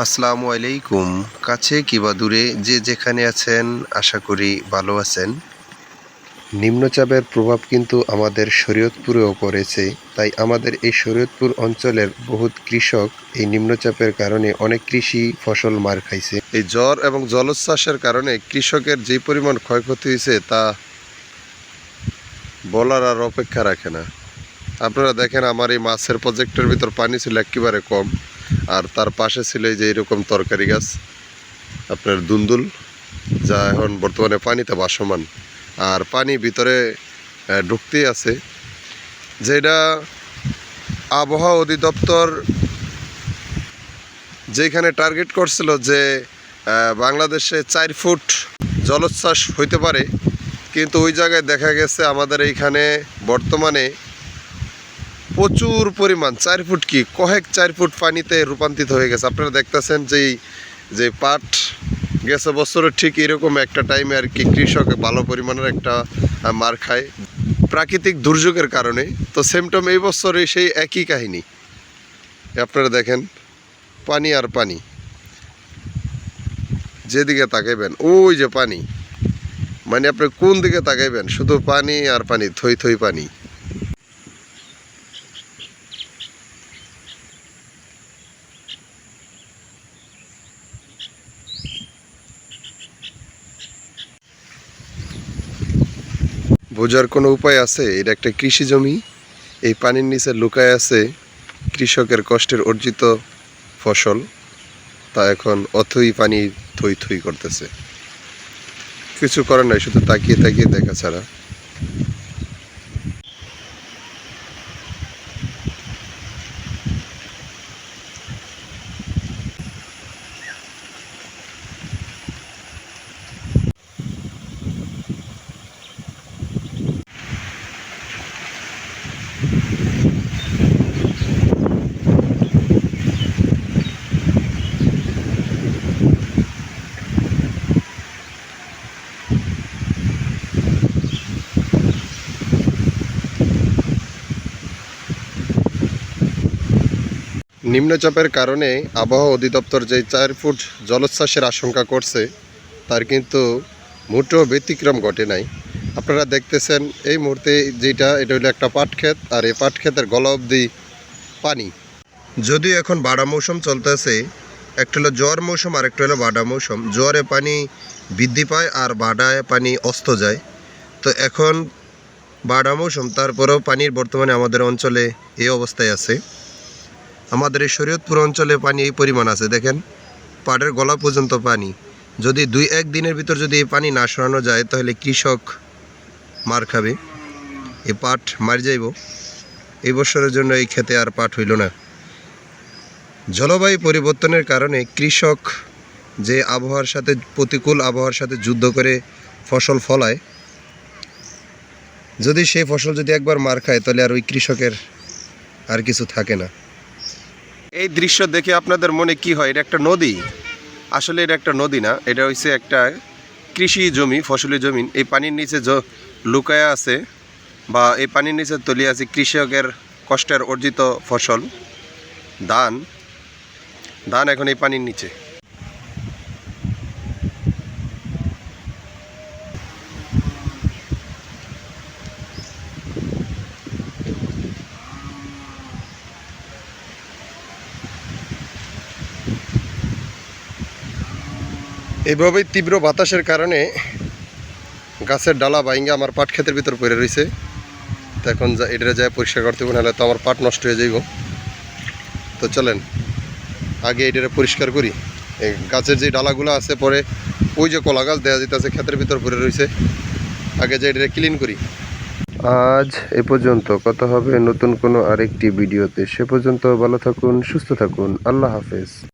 আসসালামু আলাইকুম। কাছে কিবা দূরে যে যেখানে আছেন, আশা করি ভালো আছেন। নিম্নচাপের প্রভাব কিন্তু আমাদের শরীয়তপুরেও পড়েছে, তাই আমাদের এই শরীয়তপুর অঞ্চলের বহুত কৃষক এই নিম্নচাপের কারণে অনেক কৃষি ফসল মার খাইছে। এই জ্বর এবং জলোচ্ছ্বাসের কারণে কৃষকের যে পরিমাণ ক্ষয়ক্ষতি হয়েছে তা বলার আর অপেক্ষা রাখে না। আপনারা দেখেন আমার এই মাছের প্রজেক্টের ভিতর পানি ছিল একেবারে কম। আর তার পাশে ছিল এই যে এরকম তরকারি গাছ, আপনার দুন্দুল, যা এখন বর্তমানে পানিতে বাসমান আর পানি ভিতরে ঢুকতেই আছে। যেটা আবহাওয়া অধিদপ্তর যেখানে টার্গেট করছিল যে বাংলাদেশে চার ফুট জলোচ্ছ্বাস হইতে পারে, কিন্তু ওই জায়গায় দেখা গেছে আমাদের এইখানে বর্তমানে প্রচুর পরিমাণ, চার ফুট কি? কয়েক চার ফুট পানিতে রূপান্তরিত হয়ে গেছে। আপনারা দেখতেছেন যে যে পাট গেছে বছরে ঠিক এরকম একটা টাইমে আর কি কৃষক ভালো পরিমাণের একটা মার খায়। প্রাকৃতিক দুর্যোগের কারণে। তো সেমটম এই বছরে সেই একই কাহিনী। আপনারা দেখেন, পানি আর পানি। যেদিকে তাকাইবেন, ওই যে পানি। মানে আপনি কোন দিকে তাকাইবেন? শুধু পানি আর পানি, থই থই পানি। বোঝার কোনো উপায় আছে? এটা একটা কৃষি জমি। এই পানির নিচে লুকায় আছে কৃষকের কষ্টের অর্জিত ফসল। তা এখন অথই পানি থই থই করতেছে। কিছু করার নাই, শুধু তাকিয়ে তাকিয়ে দেখা ছাড়া। নিম্নচাপের কারণে আবহাওয়া অধিদপ্তর যে চার ফুট জলোচ্ছ্বাসের আশঙ্কা করছে, তার কিন্তু মোটেও ব্যতিক্রম ঘটে নাই। আপনারা দেখতেছেন এই মুহূর্তে যেটা, এটা হলো একটা পাট ক্ষেত আর এই পাট ক্ষেতের গলা অবধি পানি। যদিও এখন বাড়া মৌসুম চলতেছে, একটা হলো জ্বর মৌসুম আর একটা হলো বাডা মৌসুম। জ্বরে পানি বৃদ্ধি পায় আর বাডায় পানি অস্ত যায়। তো এখন বাডা মৌসুম, তারপরেও পানির বর্তমানে আমাদের অঞ্চলে এই অবস্থায় আছে। আমাদের এই শরীয়তপুর অঞ্চলে পানি এই পরিমাণ আছে, দেখেন। পাড়ের গলা পর্যন্ত পানি। যদি দুই এক দিনের ভিতর যদি এই পানি না সরানো যায়, তাহলে কৃষক মার খাবে। এই পাট মার যাইব। এই বছরের জন্য এই খেতে আর পাট হইল না। জলবায়ু পরিবর্তনের কারণে কৃষক যে আবহাওয়ার সাথে, প্রতিকূল আবহাওয়ার সাথে যুদ্ধ করে ফসল ফলায়, যদি সেই ফসল যদি একবার মার খায়, তাহলে আর ওই কৃষকের আর কিছু থাকে না। এই দৃশ্য দেখে আপনাদের মনে কি হয়? এটা একটা নদী। আসলে এটা একটা নদী না, এটা হচ্ছে একটা কৃষি জমি, ফসলি জমি। এই পানির নিচে লুকায়া আছে বা এই পানির নিচে তলিয়ে আছে কৃষকের কষ্টের অর্জিত ফসল, ধান। ধান এখন এই পানির নিচে। এইভাবেই তীব্র বাতাসের কারণে গাছের ডালা বাইঙ্গা আমার পাট ক্ষেতের ভিতর পড়ে রয়েছে তো এখন যা এটা যায় পরিষ্কার করতে হবে নাহলে তো আমার পাট নষ্ট হয়ে যাইব। তো চলেন, আগে এটারে পরিষ্কার করি। এই গাছের যে ডালাগুলো আছে, পরে ওই যে কলা গাছ দেওয়া যেতেছে, ক্ষেতের ভিতর পড়ে রয়েছে আগে যে এটারে ক্লিন করি। আজ এ পর্যন্ত কথা হবে নতুন কোনো আরেকটি ভিডিওতে। সে পর্যন্ত ভালো থাকুন, সুস্থ থাকুন। আল্লাহ হাফেজ।